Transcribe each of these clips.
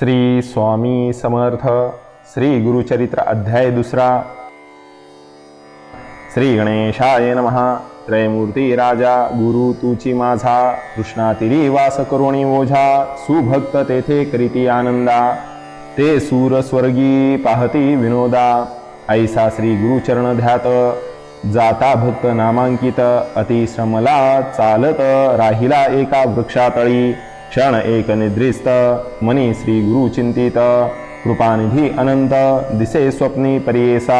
श्री स्वामी समर्थ श्री गुरुचरित्र अध्याय दुसरा. श्री गणेशाय नमः त्रयमूर्ती राजा गुरु तुची माझा कृष्णातिरी वास करुणी ओझा सुभक्त तेथे करीती आनंदा. ते सूर स्वर्गी पाहती विनोदा. ऐसा श्री गुरुचरण ध्यात जाता भक्त नामांकित अतिश्रमला चालत राहिला एका वृक्षातळी. क्षण एक निद्रिस्त मनी श्री गुरु चिंतित कृपानिधी अनंत दिसे स्वप्नी परियेसा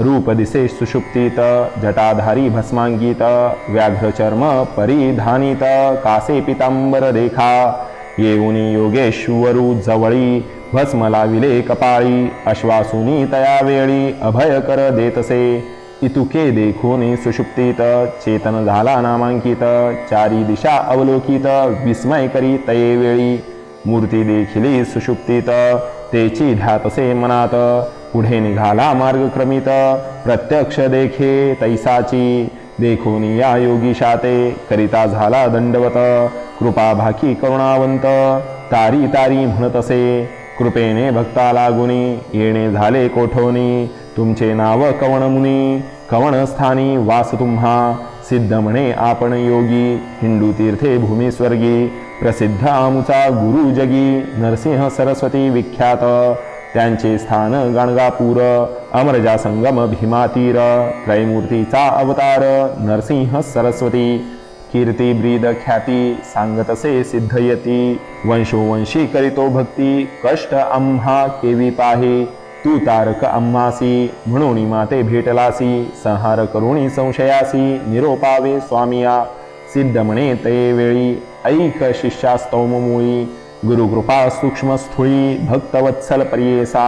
रूप दिसे सुषुप्तीत जटाधारी भस्मांकित व्याघ्रचर्म परिधानित कासे पितांबर देखा येऊनी योगेश्वरू जवळी भस्मलाविले कपाळी अश्वासुनी तया वेळी अभय कर देतसे। इतुके देखोने सुषुप्तीत चेतन झाला नामांकित चारी दिशा अवलोकित विस्मय करी तये वेळी. मूर्ती देखिली सुषुप्तीत तेची ध्यातसे मनात. पुढे निघाला मार्ग क्रमित प्रत्यक्ष देखे तैसाची. देखोनी या योगी शाते करिता झाला दंडवत. कृपा भाकी करुणावंत तारी तारी म्हणतसे. कृपेने भक्ता लागुनी येणे झाले कोठोनी. तुमचे नाव कवणमुनी कवणस्थानी वास तुम्हा सिद्ध म्हणे आपण योगी हिंदू तीर्थे भूमी प्रसिद्ध आमुचा गुरु जगी नरसिंह सरस्वती विख्यात। त्यांचे स्थान गणगापूर अमरजा संगम भीमातीर त्रैमूर्तीचा अवतार नरसिंह सरस्वती। कीर्ती ब्रीद ख्याती सांगतसे सिद्धयती वंशोवंशी करितो भक्ती कष्ट आम्हा केवी पाही। तू तारक अम्मासी म्हणून माते भेटलासी संहार करुणी संशयासी निरोपावे स्वामिया सिद्ध म्हणे ते वेळी ऐक शिष्यास्तौम मुळी गुरुकृपा सूक्ष्म स्थूळी भक्तवत्सल पर्येसा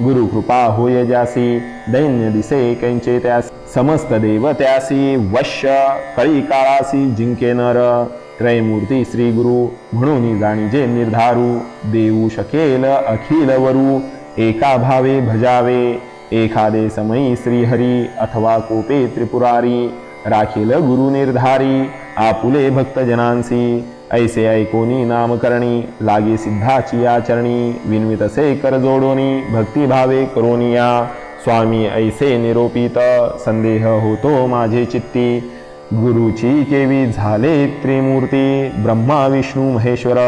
गुरुकृपा होय जासी दैन्य दिसे कैंचे त्यास समस्त देव त्यासी वश्य कळी काळासी जिंके नर त्रयमूर्ती श्री गुरु म्हणून जाणीजे निर्धारू देऊ शकेल अखिल वरू एका भावे भजावे एखादे समयी श्रीहरी अथवा कोपे त्रिपुरारी राखील गुरु निर्धारी आपुले भक्तजनांसी ऐसे ऐकोनी नामकरणी लागे सिद्धाची आचरणी विनवितसे करजोडोनी भक्तिभावे करोनिया स्वामी ऐसे निरोपित संदेह होतो माझे चित्ती गुरुची केवी झाले त्रिमूर्ती ब्रह्मा विष्णू महेश्वर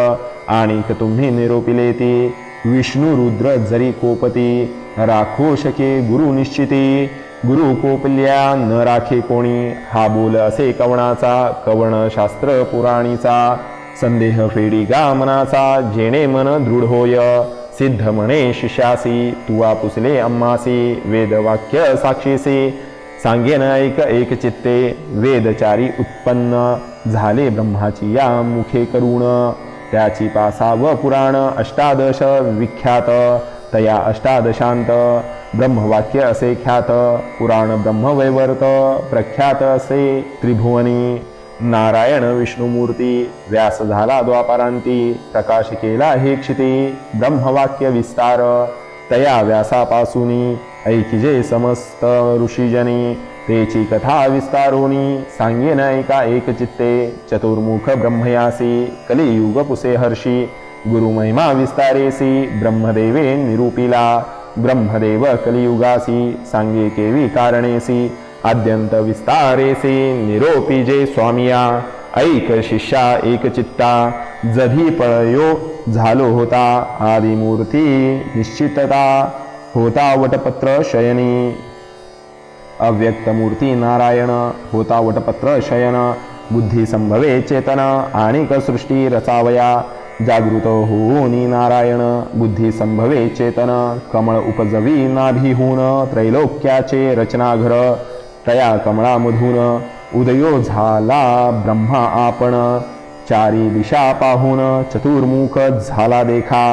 आणि तुम्ही निरोपिले ती विष्णू रुद्र जरी कोपती राखो शके गुरु निश्चिती गुरु कोपल्या न राखे कोणी हा बोल असे कवणाचा कवण शास्त्र पुराणीचा संदेह फेडी गा मनाचा जेणे मन दृढ होय सिद्ध म्हणे शिष्यासी तुवा पुसले अम्मासी वेदवाक्य साक्षीसी सांगेन ऐक एक चित्ते वेदचारी उत्पन्न झाले ब्रह्माची या मुखे करुण त्याची पासाव पुराण अष्टादश विख्यात तया अष्टादशांत ब्रह्मवाक्य असे ख्यात पुराण ब्रह्मवैवर्त प्रख्यात असे त्रिभुवनी नारायण विष्णुमूर्ती व्यास झाला द्वापारांती प्रकाश केला हे क्षिती ब्रह्मवाक्य विस्तार तया व्यासापासूनी ऐकिजे समस्त ऋषीजनी तेची कथा विस्तारोनी सांगेन ऐका एक चित्ते चतुर्मुख ब्रह्मयासी कलियुग पुसे हर्षी गुरुमहिमा विस्तारेसी ब्रह्मदेवे निरूपिला ब्रह्मदेव कलियुगासी सांगे केवी कारणेसी आद्यंत विस्तारेसी निरोपी जे स्वामिया ऐक शिष्या एक चित्ता जधी पळयो झालो होता आदिमूर्ती निश्चितता होता वटपत्र शयनी अव्यक्त मूर्ती नारायण होता वटपत्र शयन बुद्धी संभवे चेतन आणिक सृष्टी रचावया जागृत होऊनी नारायण बुद्धी संभवे चेतन कमळ उपजवी नाभिहून त्रैलोक्याचे रचनाघर तया कमळामधून उदयो झाला ब्रह्मा आपण चारी दिशा पाहून चतुर्मुख झाला देखा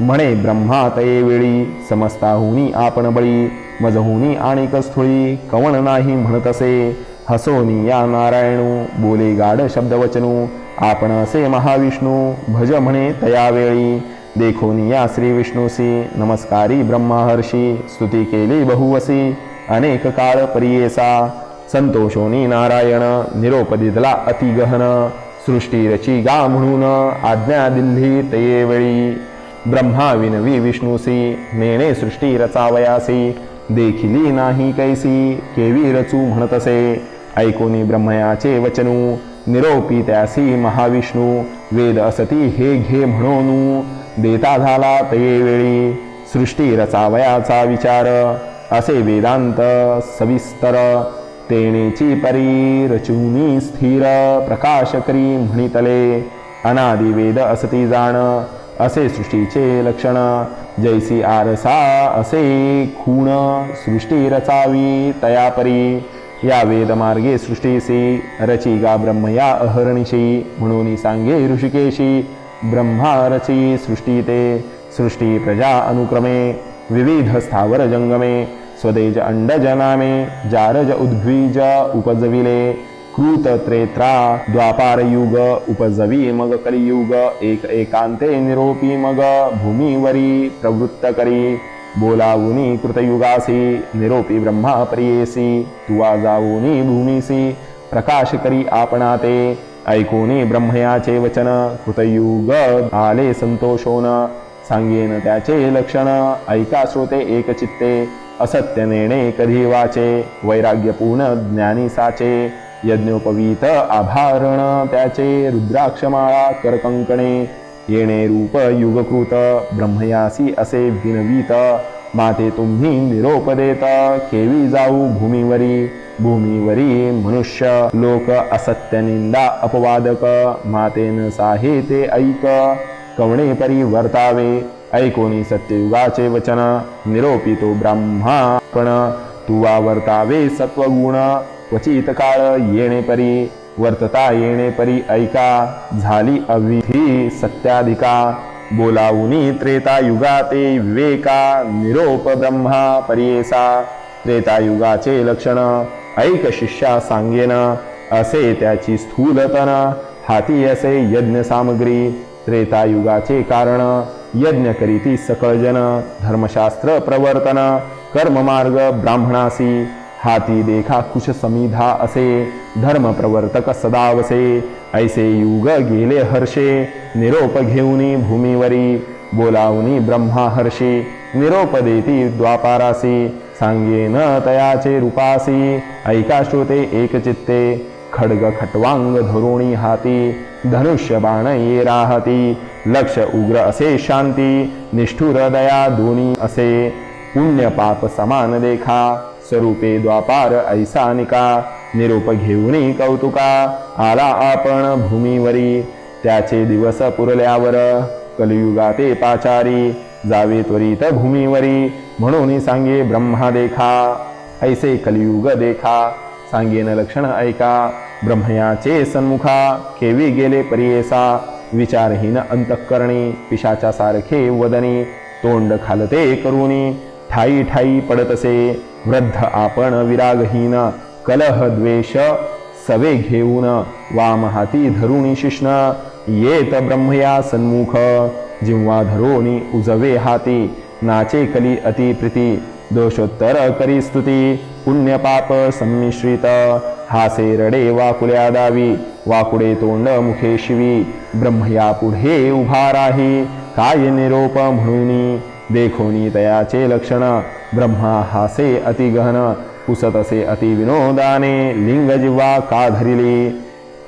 म्हणे ब्रह्मा तये वेळी समस्ताहुनी आपण बळी मजहुनी आणि स्थुळी कवण नाही म्हणत असे. हसोनी या नारायणू बोले गाढ शब्दवचनू. आपण असे महाविष्णू भज म्हणे तयावेळी. देखोनी या श्री विष्णूसी नमस्कारी ब्रह्माहर्षी स्तुती केली बहुवसी. अनेक काळ परियेसा. संतोषोनी नारायण निरोपदितला अतिगहन. सृष्टी रची गा म्हणून आज्ञा दिल्ली तये वेळी ब्रह्मा विनवी विष्णूसी नेणे सृष्टी रचावयासी. देखिली नाही कैसी केवी रचू म्हणतसे ऐकोनी ब्रह्मयाचे वचनू निरोपी त्यासी महाविष्णू. वेद असती हे घे म्हणून देता झाला तये वेळी. सृष्टी रचावयाचा विचार असे वेदांत सविस्तर. तेणेची परी रचुनी स्थिर प्रकाश करी म्हणितले. अनादि वेद असती जाण असे सृष्टीचे लक्षण. जैसी आरसा असे खूण सृष्टी रचावी तयापरी. या वेदमार्गे सृष्टीसी रचिगा ब्रह्म या अहर्निशी म्हणून सांगे ऋषिकेशी ब्रह्मा रची सृष्टी ते सृष्टी प्रजा अनुक्रमे विविध स्थावर जंगमे स्वदेज अंडजनामे जारज उद्भिज उपजविले. कृत त्रेत्रा द्वापार युग उपजवी मग कलियुग एक एकांते निरोपी मग भूमीवरी प्रवृत्त करी बोलावुनी कृतयुगासी निरोपी ब्रह्मा प्रियेसी तुवा जावुनी भूमिसी प्रकाश करी आपणा ते ऐकोनी ब्रह्मयाचे वचन कृतयुग आले संतोषोन। सांगेन त्याचे लक्षण ऐका श्रोते एक चित्ते असत्य नेणे कधी वाचे वैराग्यपूर्ण ज्ञानी साचे यज्ञोपवीत आभारण त्याचे रुद्राक्षमाळा करकंकणे येणे रूप युगकृत ब्रह्मयासी असे विनवीत. माते तुम्ही निरोप देत केवी जाऊ भूमीवरी. भूमीवरी मनुष्य लोक असत्य निंदा अपवादक. मातेन साहे ते ऐक कवणे परी वर्तावे ऐकोनी सत्ययुगाचे वचन निरोपितो ब्रह्मा पण तुवा वर्तावे सत्वगुण. क्वचित काळ येणे परी वर्तता येणे परी ऐका झाली अविधी सत्याधिका बोलावुनी त्रेता युगाते विवेका निरोप ब्रह्मा परियेसा त्रेतायुगाचे लक्षण ऐक शिष्या सांगेन असे त्याची स्थूलतन हाती असे यज्ञ सामग्री त्रेतायुगाचे कारण यज्ञ करीती सकळजन धर्मशास्त्र प्रवर्तन कर्ममार्ग ब्राह्मणासी हाती देखा कुश समिधा असे धर्म प्रवर्तक सदावसे ऐसे युग गेले हर्षे निरोप घेऊनी भूमीवरी बोलावनी ब्रह्मा हर्षी निरोप देती द्वापारासी सांगेन तयाचे रूपासी ऐका श्रोते एकचित्ते खड्ग खटवांग धरुणी हाती धनुष्य बाण ये राहती लक्ष उग्र असे शांती निष्ठुर दया दोन्ही असे पुण्य पाप समान देखा स्वरूपे द्वापार ऐसा निका निरूप घेऊनी कौतुका आला आपण भूमीवरी त्याचे दिवस पुरल्यावर कलियुगाते पाचारी जावे त्वरित भूमीवरी म्हणून सांगे ब्रह्मा देखा ऐसे कलियुग देखा सांगेन लक्षण ऐका ब्रह्मयाचे सन्मुखा केवी गेले परियेसा विचारहीन अंतःकरणी पिशाच्या सारखे वदनी तोंड खालते करुणी ठाई ठाई पडतसे. वृद्ध आपण विरागहीन. कलह द्वेष सवे घेऊन. वाम हाती धरुणी शिष्ण. येत ब्रह्मया सन्मुख. जिव्हा धरोणी उजवे हाती. नाचे कली अतिप्रीती दोषोत्तर करी स्तुती. पुण्यपाप संमिश्रित. हासे रडे वाकुल्या दावी. वाकुडे तोंड मुखे शिवी. ब्रह्मया पुढे उभा राही. काय निरोप म्हणूनी? देखोनी तयाचे लक्षण। ब्रह्मा हासे अतिगहन पुसतसे अतिविनोदाने अति विनोदाने का धरिली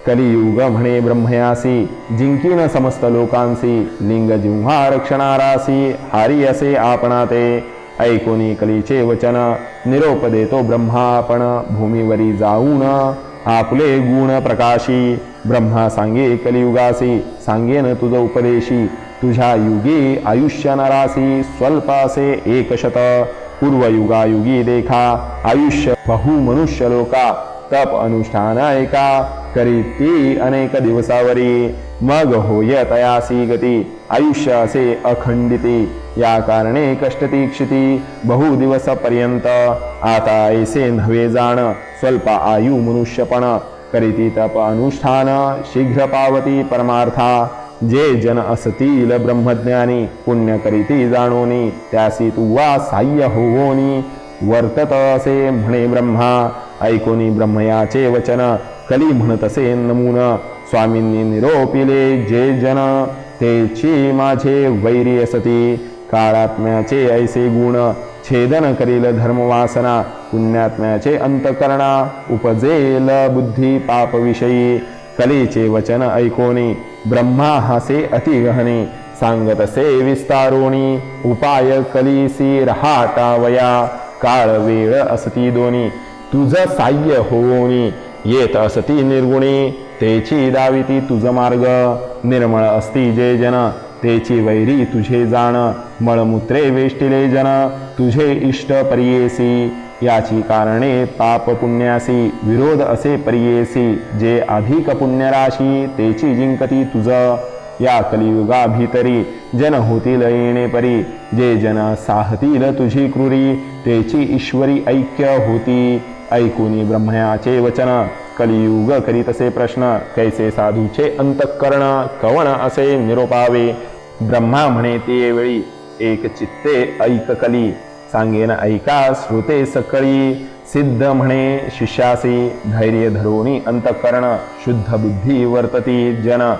कलियुग म्हणे ब्रह्मयासी जिंकीन समस्त लोकांसी लिंग जिव्हा रक्षणारासी हारी असे आपणा ते ऐकोनी कलीचे वचन निरोप देतो ब्रह्मापण भूमीवरी जाऊन आपले गुण प्रकाशी। ब्रह्मा सांगे कलियुगासी सांगेन तुझ उपदेशी। तुझ्या युगी आयुष्य नरासी स्वल्प असे एक पूर्वयुगायुगी देखा आयुष्य बहु मनुष्य लोका. तप अनुष्ठान ऐका करीती अनेक दिवसावरी. मग होय तयासी गती. आयुष्य असे अखंडिती. या कारणे कष्टतीक्षिती बहु दिवस पर्यंत. आता ऐसे नव्हे जाण. स्वल्प आयु मनुष्यपण. करीती तप अनुष्ठान शीघ्र पावती परमार्था. जे जन असतील ब्रह्मज्ञानी पुण्य करीती जाणोनी त्यासी तुवा साह्य होवोनी वर्तत असे म्हणे ब्रह्मा ऐकोनी ब्रह्मयाचे वचन कली म्हणत असे नमून. स्वामींनी निरोपिले जे जन तेची माझे वैरी असती काळात्म्याचे ऐसे गुण छेदन करील धर्मवासना. पुण्यात्म्याचे अंतकरणा उपजेल बुद्धी पापविषयी. कलेचे वचन ऐकोनी ब्रह्मा हासे अतिगहने सांगत असे विस्तारोणी उपाय कलीसी रहाटावया काळ वेळ असती दोनी तुझ साह्य होऊनी येत असती निर्गुणी तेची दाविती तुझ मार्ग निर्मळ असती जे जन तेची वैरी तुझे जाण मळमूत्रे वेष्टिले जन तुझे इष्ट परियेसी याची कारणे पाप पुण्यासी विरोध असे परियेसी जे अधिक पुण्यराशी तेची जिंकती तुझ. या कलियुगा भीतरी जन होतील येणे परी जे जन साहतील तुझी क्रूरी तेची ईश्वरी ऐक्य होती. ऐकुनी ब्रह्मयाचे वचन कलियुग करीतसे प्रश्न कैसे साधूचे अंतःकरण कवण असे निरोपावे. ब्रह्मा म्हणे ते वेळी एक चित्ते ऐक कली. सांगेन ऐका श्रुते सकळी सिद्ध म्हणे शिष्यासी धैर्य धरोनी अंतकरण शुद्ध बुद्धी वर्तती जन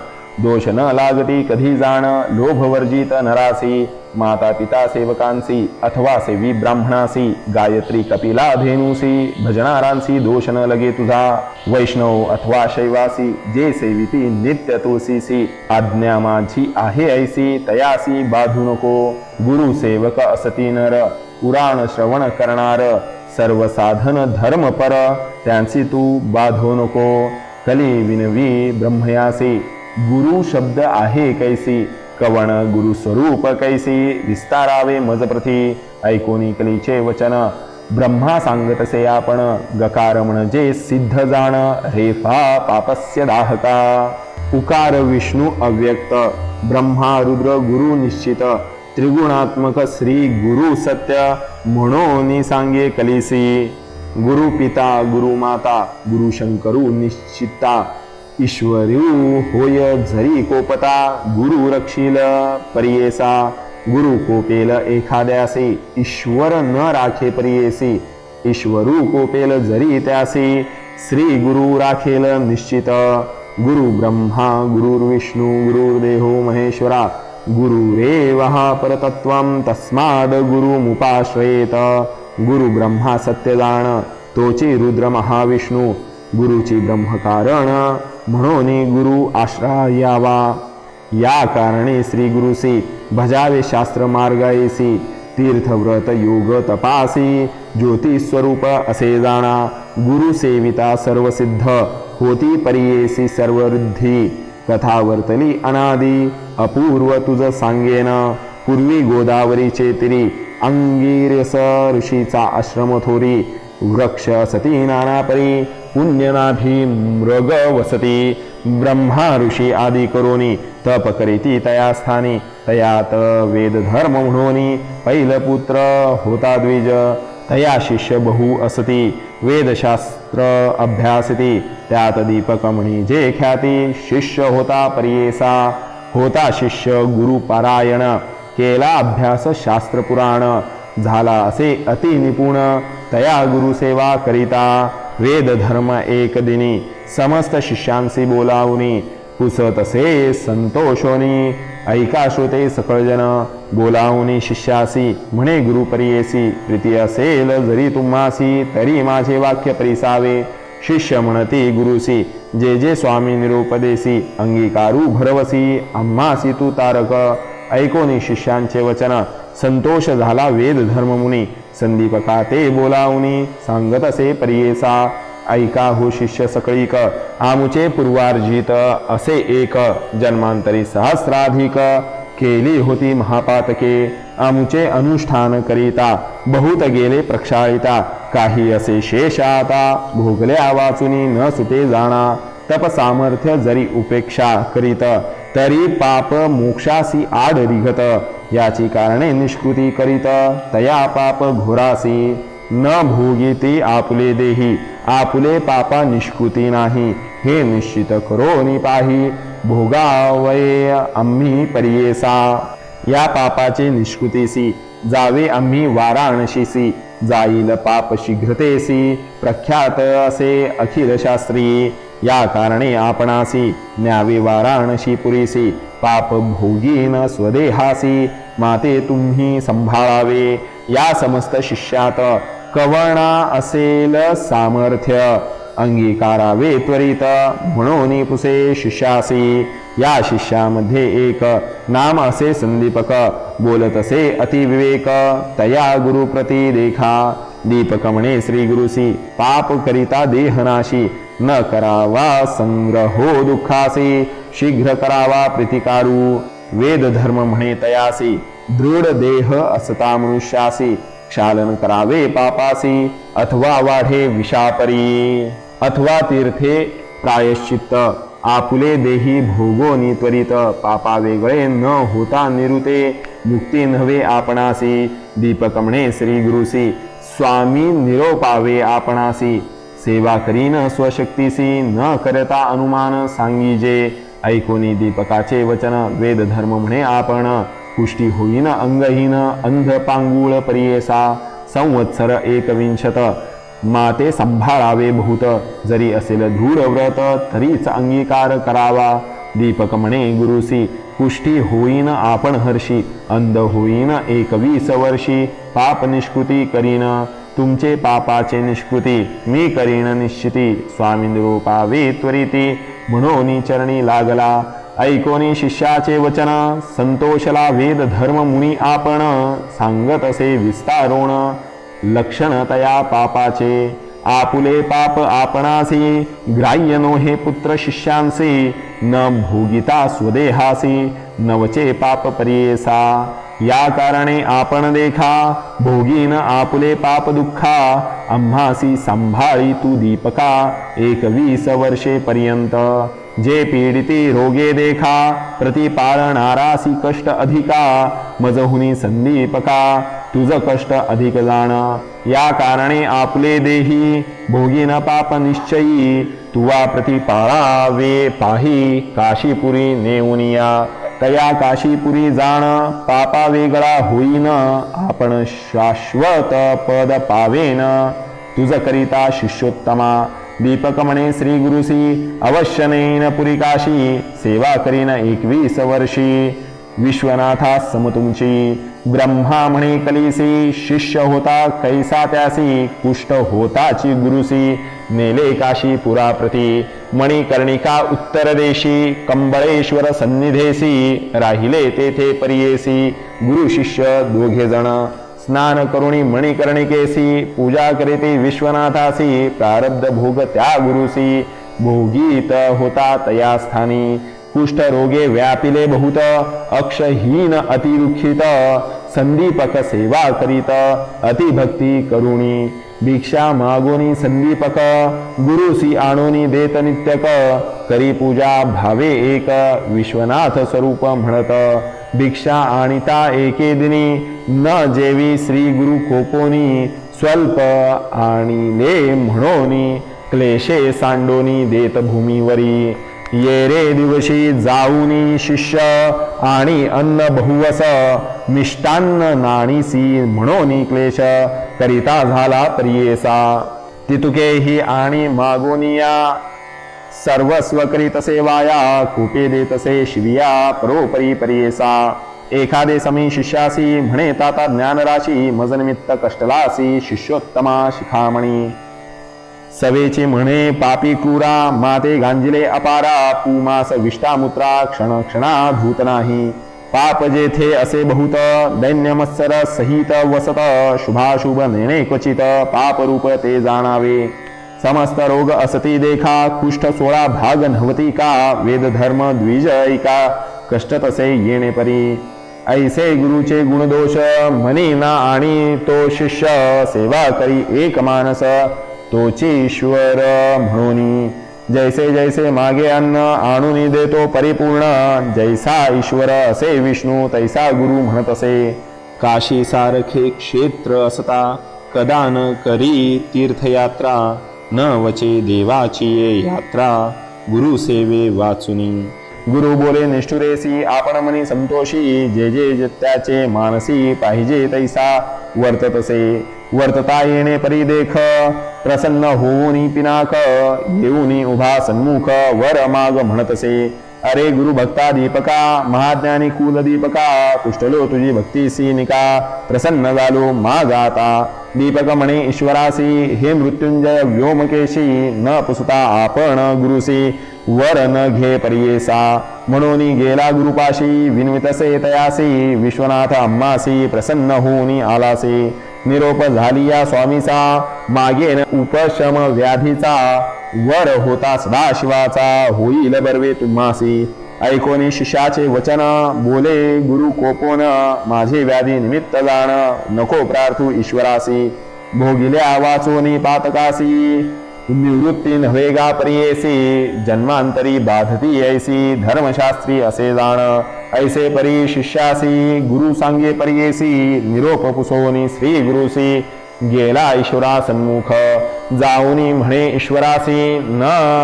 दोष न लागती कधी जाण लोभवर्जित नरासी माता पिता सेवकांसी अथवा सेवी ब्राह्मणासी गायत्री कपिला धेनुसी भजनारांसी दोष न लगे तुझा वैष्णव अथवा शैवासी जे सेविती नित्य तुळसीसी आज्ञा माझी आहे ऐसी तयासी बाधू नको गुरु सेवक असती नर। पुराण श्रवण करणार. सर्व साधन धर्म पर. त्यांची तू बाधो नको. कली विनवी ब्रह्मयासी. गुरु शब्द आहे कैसी? कवण गुरु स्वरूप कैसी? विस्तारावे मज प्रती. ऐकोनी कलीचे वचन. ब्रह्मा सांगतसे आपण. गकार म्हणजे सिद्ध जाण. रेफा पापस्य दाहका. उकार विष्णू अव्यक्त. ब्रह्मा रुद्र गुरु निश्चित. त्रिगुणात्मक श्री गुरु सत्य म्हणून सांगे कलिसी. गुरु पिता गुरु माता गुरु शंकरू निश्चिता ईश्वरू होय झरी कोपता गुरु रक्षील परियेसा. गुरु कोपेल एखाद्यासी ईश्वर न राखे परियेसी. ईश्वरू कोपेल जरी त्यासी श्री गुरु राखेल निश्चित. गुरु ब्रह्मा गुरुर्विष्णू गुरुर्देहो महेश्वरा. गुरुरेवः परतत्त्वं तस्माद् गुरुमुपाश्रयेत। गुरुब्रह्मा सत्यदान तोची रुद्र महाविष्णू। गुरुची ब्रह्मकारण म्हणून गुरु आश्रयावा। या कारणे श्री गुरुसी भजावे शास्त्र मार्गायसी तीर्थव्रत योग तपासी ज्योतिस्वरूप असे जाणा। गुरुसेविता सर्वसिद्ध होती परियेसी सर्ववृद्धी। कथा वर्तली अनादी अपूर्व तुझ सांगेन. पूर्वी गोदावरीचे तिरी अंगीरस ऋषीचा आश्रम थोरी. वृक्ष सती नानापरी पुण्यनाभी मृग वसती. ब्रह्मा ऋषी आदी करोनी तप करीती तया स्थानी. तयात वेद धर्म पैलपुत्र होता द्विज. तया शिष्य बहु असती वेदशास्त्र अभ्यासती. त्यात दीपक म्हणी जे ख्याती शिष्य होता परियेसा होता शिष्य गुरुपारायण केला अभ्यास शास्त्र पुराण झाला असे अति निपुण तया गुरुसेवा करिता वेद धर्म एक दिनी समस्त शिष्यांशी बोलावनी पुसतसे संतोषोनी ऐका श्रोते सकळजन बोलावनी शिष्यासी म्हणे गुरुपरियेसी प्रीती असेल जरी तुम्हासी तरी माझे वाक्य परिसावे. शिष्य म्हणती गुरुसी जे जे स्वामी निरोपदेसी अंगीकारू भरवसी अम्मासी तू तारक ऐकोनी शिष्यांचे वचन संतोष झाला वेद धर्ममुनी संदीपका ते बोलावनी सांगत असे परियेसा ऐका हो शिष्य सकळीक आमुचे पूर्वार्जित असे एक जन्मांतरी सहस्राधिक केली होती महापातके. आमचे अनुष्ठान करिता बहुत गेले प्रक्षाळिता. काही असे शेष आता भोगले आवाचुनी न सुटे जाणा. तप सामर्थ्य जरी उपेक्षा करीत तरी पाप मोक्षासी आड रिघत याची कारणे निष्कृती करीत तया पाप घोरासी. न भोगिती आपुले देही आपुले पापा निष्कृती नाही. हे निश्चित करो पाही भोगावय आम्ही परियेसा. या पापाचे निष्कृतीसी जावे आम्ही वाराणशीसी. जाईल पाप शीघ्रतेसी प्रख्यात असे अखिल शास्त्री. या कारणे आपणासी न्यावे वाराणशी पुरीसी. पाप भोगीन स्वदेहासी माते तुम्ही संभाळावे. या समस्त शिष्यात कवणा असेल सामर्थ्य. अंगीकारावे त्वरित. म्हणून पुसे शिष्यासी. या शिष्यामध्ये एक नाम असे संदीपक. बोलत असे अतिविवेक. तया गुरुप्रती देखा. दीपक म्हणे श्री गुरुसी पाप करिता देहनाशी. न करावा संग्रहो दुःखासी. शीघ्र करावा प्रतिकारू. वेद धर्म म्हणे तयासी. दृढ देह असता मनुष्यासी. क्षालन करावे पापासी. अथवा वाढे विषापरी. अथवा तीर्थे प्रायश्चित्त। आपुले देही भोगोनी त्वरित पापा वेगळे न होता निरुते। मुक्ती नव्हे आपणासी। दीपक म्हणे श्री गुरुसी स्वामी निरोपावे आपणासी। सेवा करीन स्वशक्तीसी। न करता अनुमान सांगिजे। ऐकोनी दीपकाचे वचन वेद धर्म म्हणे आपण। पुष्टी होईन अंगहीन अंध पांगुळ परियेसा। संवत्सर एकविंशत। माते संभाळावे भूत. जरी असेल धूरव्रत तरीच अंगीकार करावा. दीपक म्हणे गुरुसी पुष्टी होईन आपण हर्षी. अंध होईन एकवीस वर्षी. पाप निष्कृती करीन. तुमचे पापाचे निष्कृती मी करीन निश्चिती. स्वामी निरूपावे त्वरिती. म्हणून चरणी लागला. ऐकोनी शिष्याचे वचन. संतोषला वेद धर्म मुनी आपण. सांगत असे विस्तारोण. लक्षणतया पापाचे आपुले पाप आपणासी ग्राह्य नो हे पुत्र शिष्यांसी न भोगिता स्वदेहासी नवचे पाप परियेसा. या कारणे आपण देखा भोगीन आपुले पाप दुःखा आम्हासी सांभाळी तू दीपका एकवीस वर्षे पर्यंत. जे पीडिती रोगे देखा प्रतिपाळणारासी कष्ट अधिका मजहुनी संदीपका तुझ कष्ट अधिक जाण. या कारणे आपले देही भोगीन पाप निश्चयी. तुवा प्रतिपाळावे पाही काशीपुरी नेऊनिया तया काशीपुरी जाण पापा वेगळा होईन. आपण शाश्वत पद पावेन. तुझ करिता शिष्योत्तमा. दीपक म्हणे श्री गुरुसी अवश्य नेन पुरी काशी. सेवा करीन एकवीस वर्षी. विश्वनाथा समतुमची ब्रह्मा म्हणे कलिसी शिष्य होता कैसा त्यासी कुष्ट होताची गुरुसी। नेले काशी पुराप्रती मणिकर्णिका उत्तर देशी कंबळेश्वर सन्निधेसी राहिले तेथे परियेसी। गुरु शिष्य दोघे जण स्नान करुणी मणिकर्णिकेसी पूजा करीती विश्वनाथासी प्रारब्ध भोग त्या गुरुसी। भोगीत होता तया स्थानी। कुष्ठरोगे व्यापिले बहुत अक्षहीन अतिरुखित संदीपक सेवा करीत अतिभक्ती करुणी। भिक्षा मागोनी संदीपक गुरुसी आणोनी देत नित्यक करी पूजा भावे एक विश्वनाथ स्वरूप म्हणत। भिक्षा आणिता एके दिनी न जेवी श्री गुरु कोपोनी स्वल्प आणिले म्हणोनी क्लेशे सांडोनी देत भूमीवरी। ये रे दिवशी जाऊनी शिष्य आणि अन्न बहुवस मिष्टान्न नाणीसी म्हणून क्लेश करिता झाला प्रियेसा तितुके ही आणि मागोनिया. सर्वस्व करीतसे वाया कुटे देतसे शिविया परोपरी परियेसा एखादे समी शिष्यासी म्हणे ताता ज्ञानराशी मजनिमित्त कष्टलासी शिष्योत्तमा शिखामणी. सवेचे म्हणे पापी क्रूरा माते गांजिले अपारा पुमास विष्टामुत्रा क्षण क्षणा धूत नाही. पाप जेथे असे बहुत दैन्यमत्सर सहित वसत शुभाशुभ नेणे क्वचित पाप रूप ते जाणावे. समस्त रोग असती देखा कुष्ठ सोळा भाग नव्हती का वेद धर्म द्विज ऐका कष्ट तसे येणे परी. ऐसे गुरुचे गुणदोष मनी ना आणि तो शिष्य सेवा करी एक मानस. तोची ईश्वर म्हणून जैसे जैसे मागे अन्न आणून देतो परिपूर्ण जैसा ईश्वर असे विष्णू तैसा गुरु म्हणत असे काशी सारखे क्षेत्र असता कदा न करी तीर्थयात्रा न वचे देवाची यात्रा। गुरु सेवे वाचुनी। गुरु बोले निष्ठुरेसी आपण मनी संतोषी जे जे जत्याचे मानसी पाहिजे तैसा वर्ततसे. वर्तता येणे परिदेख प्रसन्न होऊनी पिनाक येऊनी उभा सन्मुख वर माग म्हणतसे. अरे गुरु भक्ता दीपका महाज्ञानी कुल दीपका कुष्टलो तुझी भक्ती निका प्रसन्न झालो मा आता. दीपक म्हणे ईश्वरासी हे मृत्युंजय व्योमकेशी न पुसता आपण गुरुसी. वर न घे परियेसा म्हणून गेला गुरुपाशी विनवितसे तयासी विश्वनाथ अम्मासी प्रसन्न होऊनी आलासे. निरोप झाली या स्वामीचा मागे न उपशम व्याधीचा. वर होता सदाशिवाचा होईल बर्वे तुम्हासी. ऐकोनी शिष्याचे वचन बोले गुरु कोपोन माझे व्याधी निमित्त जाण नको प्रार्थू ईश्वरासी. भोगिल्या वाचोनी पातकासी. निवृत्ती नव्हे गा परियेसी जन्मांतरी बाधती ऐसी धर्मशास्त्री असे जाण ऐसे परी शिष्यासी गुरु सांगे परियेसी निरोप पुसोनी श्री गुरुसी। गेला ईश्वरा सन्मुख जाऊनी म्हणे ईश्वरासी न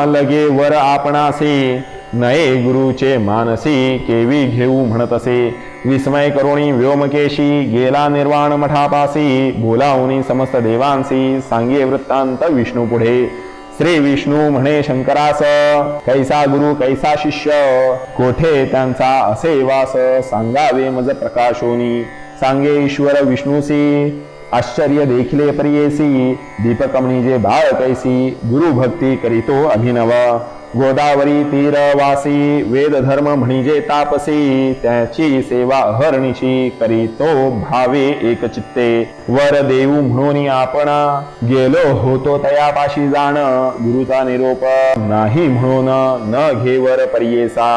लगे वर आपणासी। नये गुरुचे मानसी केवी घेऊ म्हणत असे. विस्मय करोणी व्योमकेशी गेला निर्वाण मठापासी. बोलावणी समस्त देवांसी सांगे वृत्तांत विष्णू पुढे. श्री विष्णू म्हणे शंकरास कैसा गुरु कैसा शिष्य? कोठे त्यांचा असे वास? सांगावे मज प्रकाशोनी. सांगे ईश्वर विष्णूसी आश्चर्य देखिले परियेसी। दीपक म्हणजे बाळ कैसी गुरु भक्ती करीतो अभिनव। गोदावरी तीरवासी वेद धर्म म्हणजे तापसी त्याची सेवा हरणीशी करीतो भावे एक चित्ते वर देऊ म्हणून आपण गेलो होतो तयापाशी जाण। गुरुचा निरोप नाही म्हणून न घेवर परियेसा।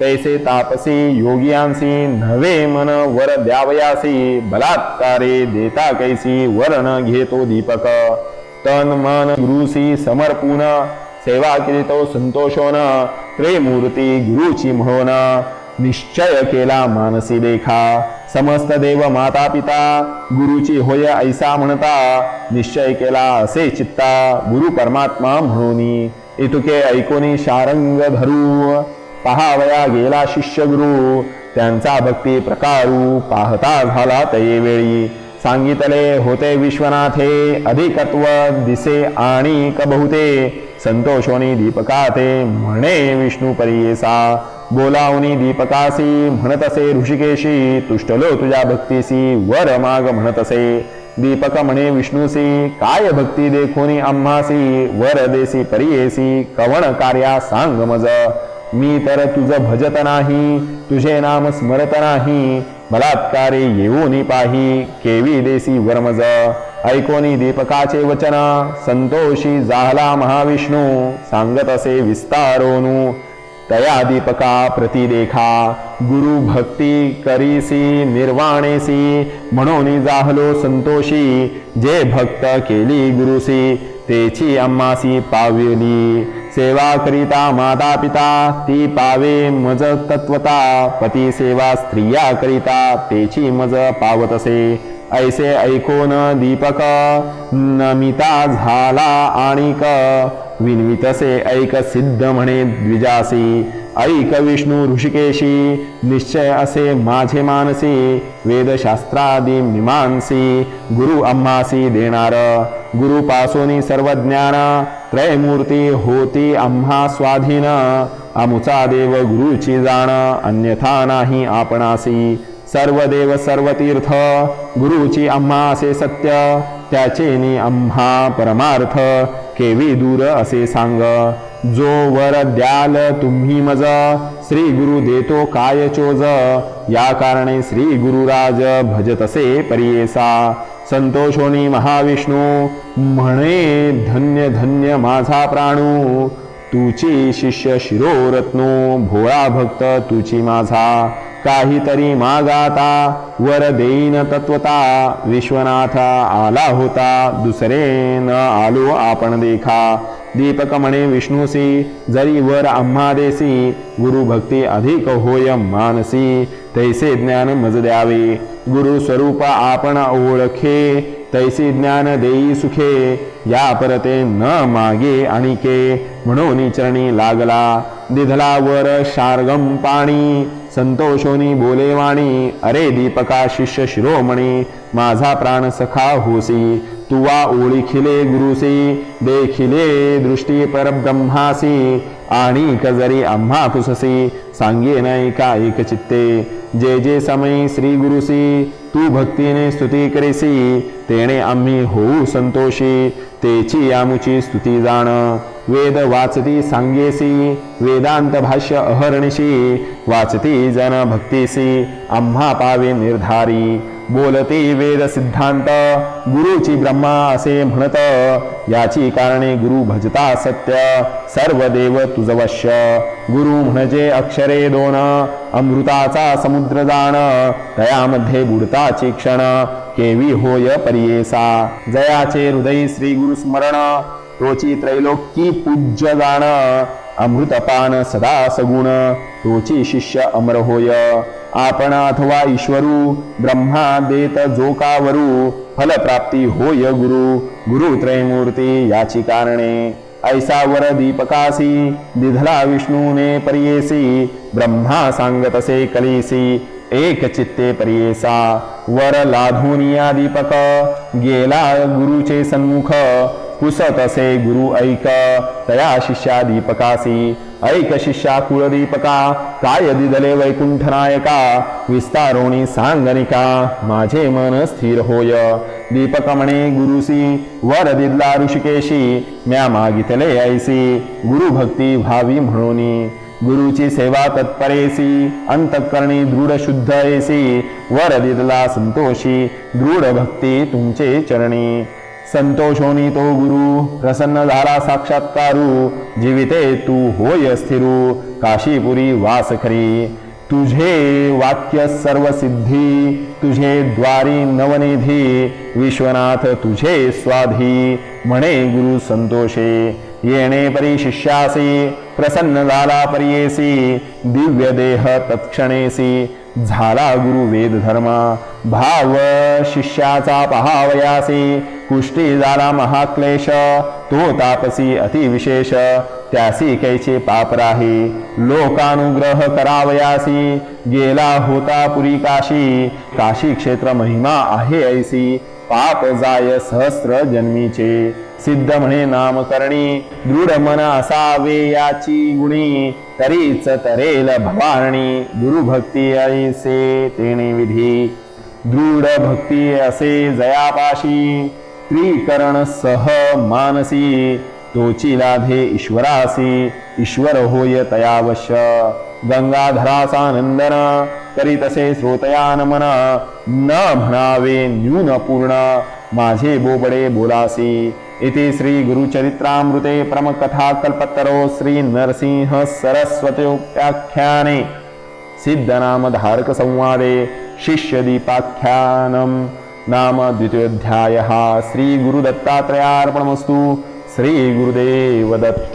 तैसे तापसी योगियांसी नवे मन वर द्यावयासी बलात्कारे देता कैसी वरण घेतो दीपक। तन मन गुरुसी समर्पून सेवा करीतो संतोषोन त्रिमूर्ती गुरुची म्हणून निश्चय केला मानसी देखा समस्त देव माता पिता गुरुची होय ऐसा म्हणता निश्चय केला असे चित्ता गुरु परमात्मा म्हणून। इतुके ऐकोनी शारंग धरू। पहावया गेला शिष्यगुरु. त्यांचा भक्ती प्रकारू पाहता झाला तये वेळी. सांगितले होते विश्वनाथे अधिकत्व दिसे आणि कबहुते. संतोषोनी दीपका ते म्हणे विष्णू परियेसा. बोलावनी दीपकासी म्हणतसे ऋषिकेशी. तुष्टलो तुझ्या भक्तीसी वर माग म्हणतसे. दीपक म्हणे विष्णूसी काय भक्ती देखोनी आम्हासी. वर देसी परियेसी कवण कार्या सांग मज. मी तर तुझं भजत नाही तुझे नाम स्मरत नाही बलात्कारे येऊनी पाही केवी देसी वर्मज. ऐकोनी दीपकाचे वचन संतोषी जाहला महाविष्णू सांगत असे विस्तारोनु तया दीपका प्रतिदेखा गुरु भक्ती करीसी निर्वाणेसी म्हणून जाहलो संतोषी जे भक्त केली गुरुसी तेची अम्मासी पावली. सेवा करिता माता पिता ती पावे मज तत्वता पती सेवा स्त्रिया करिता तेची मज पावत असे ऐसे ऐकोन दीपक नमिता झाला आणिक विनवितसे ऐक सिद्ध म्हणे द्विजासी. ऐक विष्णू ऋषिकेशी निश्चय असे माझे मानसी वेदशास्त्रादी मीमांसी गुरु अम्मासी देणार गुरुपासोनी सर्व ज्ञान त्रयमूर्ती होती आम्हा स्वाधीन अमुचा देव गुरुची जाण अन्यथा नाही आपणासी सर्व देव सर्व तीर्थ गुरुची आम्हा असे सत्य त्याचे नि आम्हा परमार्थ केवी दूर असे सांग जो वर द्याल तुम्ही मज श्री गुरु देतो काय चोज. या कारणे श्री गुरुराज भजत असे परियेसा. संतोषोनी महाविष्णू म्हणे धन्य धन्य माझा प्राणू. तुची शिष्य शिरोरत्नो भोळा भक्त तुची माझा. काहीतरी मागाता वर देईन तत्वता. विश्वनाथ आला होता दुसरे न आलो आपण देखा. दीपक म्हणे विष्णूसी जरी वर आम्हादेसी गुरु भक्ती अधिक होय मानसी। तैसे ज्ञान मज द्यावे गुरु स्वरूप आपण ओळखे। तैसे ज्ञान देई सुखे या परते न मागे आणिके। म्हणून चरणी लागला दिधला वर शार्गम पाणी। संतोषोनी बोले वाणी अरे दीपका शिष्य शिरोमणी माझा प्राण सखा होसी। तुवा ओळखिले गुरुसी देखिले दृष्टी परब्रह्मासी आणि कजरी आम्हा पुससी सांगे नाही का एक चित्ते जे जे समयी श्री गुरुसी तू भक्तीने स्तुती करेसी तेणे आम्ही होऊ संतोषी तेची आमुची स्तुती जाण। वेद वाचती सांगेसी वेदांत भाष्य अहर्णिशी वाचती जन भक्तीसी आम्हा पावे निर्धारी। बोलते वेद सिद्धांत. गुरुची ब्रह्मा असे म्हणत याची कारणे गुरु भजता सत्य सर्व देव तुझवश्य गुरु म्हणजे अक्षरे दोन अमृताचा समुद्र जाण तयामध्ये बुडताची क्षण केवी होय परियेसा. जयाचे हृदय श्री गुरु स्मरण तोची त्रैलोकी पूज्य जाण अमृतपान सदा सगुण तोची शिष्य अमर होय. आपण अथवा ईश्वरू ब्रह्मा देत जो कावरू फलप्राप्ती होय गुरु गुरु त्रयमूर्ती याची कारणे. ऐसा वर दीपकासी दिधला विष्णूने परियेसी ब्रह्मा सांगतसे कलीसी एक चित्ते परियेसा. वर लाधुनिया दीपक गेला गुरुचे सन्मुख पुसतसे गुरु ऐक तया शिष्या दीपकासी. ऐक शिष्या कुळदीपका काय दिदले वैकुंठनायका विस्तारोणी सांगनिका माझे मन स्थिर होय. दीपक म्हणे गुरुसी वर दिदला ऋषिकेशी म्या मागितले ऐसी गुरु भक्ती व्हावी म्हणून. गुरुची सेवा तत्परेसी अंतकरणी दृढ शुद्ध ऐसी वर दिदला संतोषी दृढ भक्ती तुमचे चरणी. संतोषोनी तो गुरु प्रसन्न झाला साक्षात्कारू जीविते तू होय स्थिरू काशीपुरी वास खरी तुझे वाक्य सर्व सिद्धी तुझे द्वारी नवनिधी विश्वनाथ तुझे स्वाधी। म्हणे गुरु संतोषे येणे परी शिष्यासी प्रसन्न झाला परियेसी दिव्य देह तत्क्षणेसी। झाला गुरु वेद धर्मा भाव शिष्याचा पहावयासी। कुष्टी झाला महाक्लेश तो तापसी अतिविशेष त्यासी कैचे पाप राही लोकानुग्रह करावयासी गेला होता पुरी काशी काशी क्षेत्र महिमा आहे ऐसी पाप जाय सहस्र जन्मीचे सिद्ध म्हणे नामकरणी दृढ मन असावे याची गुणी तरीच तरेल भवारणी गुरुभक्ती ऐसे तेने विधी दृढ भक्ती असे जयापाशी त्रिकरण सह मानसी तोची लाधे ईश्वरासी ईश्वर होय तयावश। गंगाधरासानंदन नंदन श्रोतया नमन। न म्हणावे न्यून पूर्ण माझे बोबडे बोलासी। इति श्री गुरुचरित्रामृते प्रमकथा कल्पतरो श्री नरसिंह सरस्वत्योपाख्याने सिद्धनाम धारक नाम द्वितीयोध्याय नाम द्वितीयोऽध्यायः श्रीगुरुदत्तात्रयार्पणमस्तु श्रीगुरुदेव दत्त